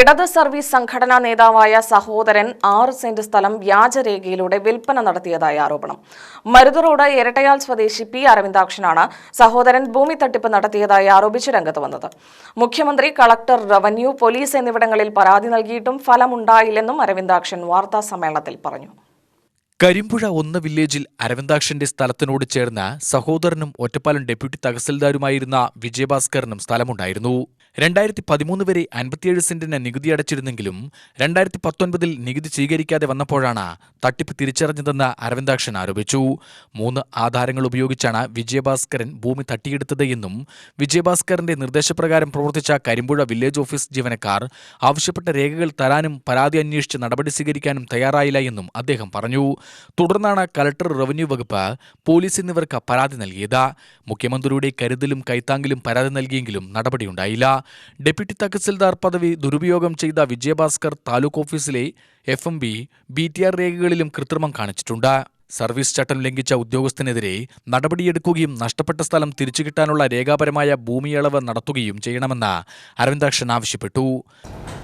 ഇടത് സർവീസ് സംഘടനാ നേതാവായ സഹോദരൻ ആറ് സെന്റ് സ്ഥലം വ്യാജരേഖയിലൂടെ വിൽപ്പന നടത്തിയതായി ആരോപണം. മരുത് റോഡ് ഇരട്ടയാൽ സ്വദേശി പി അരവിന്ദാക്ഷനാണ് സഹോദരൻ ഭൂമി തട്ടിപ്പ് നടത്തിയതായി ആരോപിച്ച് രംഗത്ത് വന്നത്. മുഖ്യമന്ത്രി കളക്ടർ റവന്യൂ പോലീസ് എന്നിവിടങ്ങളിൽ പരാതി നൽകിയിട്ടും ഫലമുണ്ടായില്ലെന്നും അരവിന്ദാക്ഷൻ വാർത്താ സമ്മേളനത്തിൽ പറഞ്ഞു. കരിമ്പുഴ ഒന്ന് വില്ലേജിൽ അരവിന്ദാക്ഷന്റെ സ്ഥലത്തിനോട് ചേർന്ന സഹോദരനും ഒറ്റപ്പാലം ഡെപ്യൂട്ടി തഹസിൽദാരുമായിരുന്ന വിജയഭാസ്കറിനും സ്ഥലമുണ്ടായിരുന്നു. രണ്ടായിരത്തി പതിമൂന്ന് വരെ അൻപത്തിയേഴ് സെന്റിന് നികുതി അടച്ചിരുന്നെങ്കിലും രണ്ടായിരത്തി പത്തൊൻപതിൽ നികുതി സ്വീകരിക്കാതെ വന്നപ്പോഴാണ് തട്ടിപ്പ് തിരിച്ചറിഞ്ഞതെന്ന് അരവിന്ദാക്ഷൻ ആരോപിച്ചു. മൂന്ന് ആധാരങ്ങൾ ഉപയോഗിച്ചാണ് വിജയഭാസ്കരൻ ഭൂമി തട്ടിയെടുത്തത് എന്നും വിജയഭാസ്കറിന്റെ നിർദ്ദേശപ്രകാരം പ്രവർത്തിച്ച കരിമ്പുഴ വില്ലേജ് ഓഫീസ് ജീവനക്കാർ ആവശ്യപ്പെട്ട രേഖകൾ തരാനും പരാതി അന്വേഷിച്ച് നടപടി സ്വീകരിക്കാനും തയ്യാറായില്ല എന്നും അദ്ദേഹം പറഞ്ഞു. തുടർന്നാണ് കലക്ടർ റവന്യൂ വകുപ്പ് പോലീസ് എന്നിവർക്ക് പരാതി നൽകിയത്. മുഖ്യമന്ത്രിയുടെ കരുതലും കൈത്താങ്കിലും പരാതി നൽകിയെങ്കിലും നടപടിയുണ്ടായില്ല. ഡെപ്യൂട്ടി തഹസിൽദാർ പദവി ദുരുപയോഗം ചെയ്ത വിജയഭാസ്കർ താലൂക്ക് ഓഫീസിലെ F M B B T R രേഖകളിലും കൃത്രിമം കാണിച്ചിട്ടുണ്ട്. സർവീസ് ചട്ടം ലംഘിച്ച ഉദ്യോഗസ്ഥനെതിരെ നടപടിയെടുക്കുകയും നഷ്ടപ്പെട്ട സ്ഥലം തിരിച്ചു കിട്ടാനുള്ള രേഖാപരമായ ഭൂമിയളവ് നടത്തുകയും ചെയ്യണമെന്ന് അരവിന്ദാക്ഷൻ ആവശ്യപ്പെട്ടു.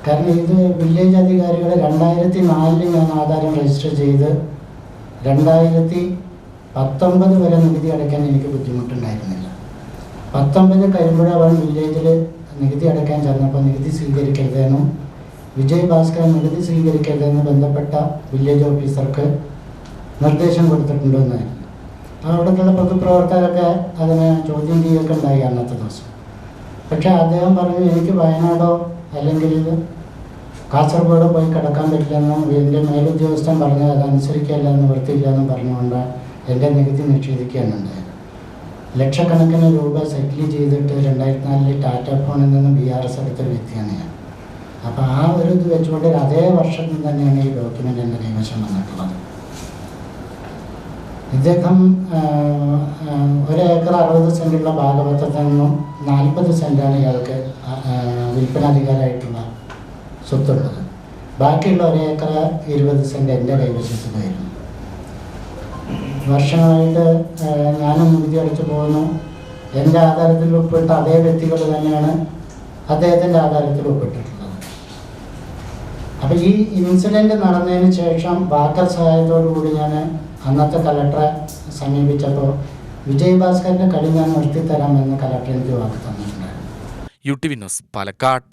കാരണം ഇത് വില്ലേജ് അധികാരികൾ രണ്ടായിരത്തി നാലിൽ ഞാൻ ആധാരം രജിസ്റ്റർ ചെയ്ത്. രണ്ടായിരത്തി പത്തൊമ്പത് വരെ നികുതി അടയ്ക്കാൻ എനിക്ക് ബുദ്ധിമുട്ടുണ്ടായിരുന്നില്ല. പത്തൊമ്പത് വൺ വില്ലേജിൽ നികുതി അടയ്ക്കാൻ ചേർന്നപ്പോൾ നികുതി സ്വീകരിക്കരുതെന്നും വിജയ് ഭാസ്കർ നികുതി സ്വീകരിക്കരുതെന്ന് ബന്ധപ്പെട്ട വില്ലേജ് ഓഫീസർക്ക് നിർദ്ദേശം കൊടുത്തിട്ടുണ്ടെന്നായിരുന്നു അവിടേക്കുള്ള പൊതുപ്രവർത്തകരൊക്കെ അതിനെ ചോദ്യം ചെയ്യുകയൊക്കെ ഉണ്ടായി അന്നത്തെ ദിവസം. പക്ഷേ അദ്ദേഹം പറഞ്ഞു എനിക്ക് വയനാടോ അല്ലെങ്കിൽ കാസർഗോഡ് പോയി കിടക്കാൻ പറ്റില്ലെന്നും എന്റെ മേലുദ്യോഗസ്ഥൻ പറഞ്ഞത് അതനുസരിക്കില്ല എന്ന് വൃത്തിയില്ല എന്നും പറഞ്ഞുകൊണ്ട് എന്റെ നികുതി നിഷേധിക്കുകയാണുണ്ടായത് ലക്ഷക്കണക്കിന് രൂപ സെറ്റിൽ ചെയ്തിട്ട് രണ്ടായിരത്തി നാലിൽ ടാറ്റ ഫോണിൽ നിന്നും ബി ആർ എസ് എടുത്തൊരു വ്യക്തിയാണ് ഞാൻ. അപ്പോൾ ആ ഒരു ഇത് വെച്ചുകൊണ്ട് അതേ വർഷത്തിൽ തന്നെയാണ് ഈ ഡോക്യുമെന്റ് എന്റെ കൈവശം വന്നിട്ടുള്ളത്. ഇദ്ദേഹം ഒരു ഏക്കർ അറുപത് സെന്റുള്ള ഭാഗവതത്തിൽ നിന്നും നാൽപ്പത് സെന്റാണ് ഇയാൾക്ക് വിൽപ്പനാധികാരമായിട്ടുള്ള സ്വത്തുള്ളത്. ബാക്കിയുള്ള ഒരു ഏക്കർ ഇരുപത് സെന്റ് എന്റെ കൈവശത്തിലായിരുന്നു വർഷങ്ങളായിട്ട് ഞാനും നികുതി അടച്ചു പോകുന്നു. എന്റെ ആധാരത്തിൽ ഉൾപ്പെട്ട അതേ വ്യക്തികൾ തന്നെയാണ് അദ്ദേഹത്തിന്റെ ആധാരത്തിൽ ഉൾപ്പെട്ടിട്ടുള്ളത്. അപ്പോൾ ഈ ഇൻസിഡന്റ് നടന്നതിന് ശേഷം വാക്കർ സഹായത്തോടു കൂടി ഞാൻ അന്നത്തെ കലക്ടറെ സമീപിച്ചപ്പോൾ വിജയ് ഭാസ്കറിന്റെ കളി ഞാൻ നിർത്തിത്തരാമെന്ന് കലക്ടർ എനിക്ക് വാക്ക് തന്നിട്ടുണ്ടായിരുന്നു. U T V news Palakkad.